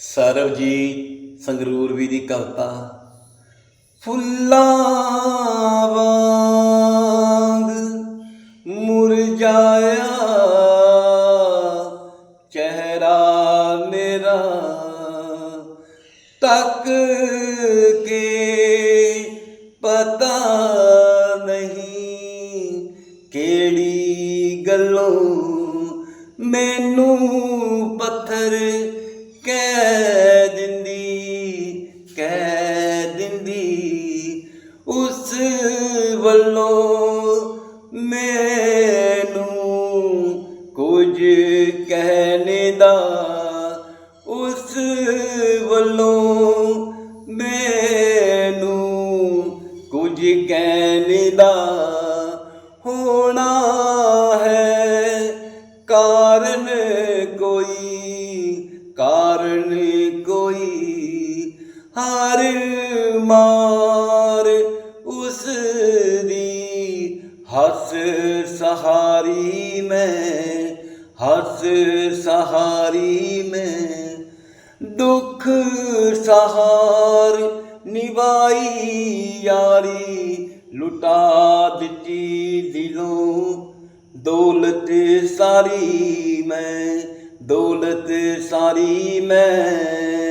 ਸਰਬਜੀਤ ਸੰਗਰੂਰ ਵੀ ਦੀ ਕਵਿਤਾ। ਫੁੱਲਾਂ ਵਾਂਗ ਮੁਰਝਾਇਆ, ਚਿਹਰਾ ਮੇਰਾ ਤੱਕ ਕੇ ਪਤਾ ਨਹੀਂ ਕਿਹੜੀ ਗੱਲੋਂ ਮੈਨੂੰ ਵੱਲੋਂ ਮੈਨੂੰ ਕੁਝ ਕਹਿਣੇ ਦਾ ਉਸ ਵੱਲੋਂ ਮੈਨੂੰ ਕੁਝ ਕਹਿਣੇ ਦਾ ਹੋਣਾ ਹੈ। ਕਾਰਨ ਕੋਈ ਕਾਰਨ ਕੋਈ ਹਰ ਮਾਰ ਉਸ ਦੀ ਹੱਸ ਸਹਾਰੀ ਮੈਂ, ਹੱਸ ਸਹਾਰੀ ਮੈਂ। ਦੁੱਖ ਸਹਾਰ ਨਿਭਾਈ ਯਾਰੀ, ਲੁਟਾ ਦਿੱਤੀ ਦਿਲੋਂ। ਦੌਲਤ ਸਾਰੀ ਮੈਂ, ਦੌਲਤ ਸਾਰੀ ਮੈਂ।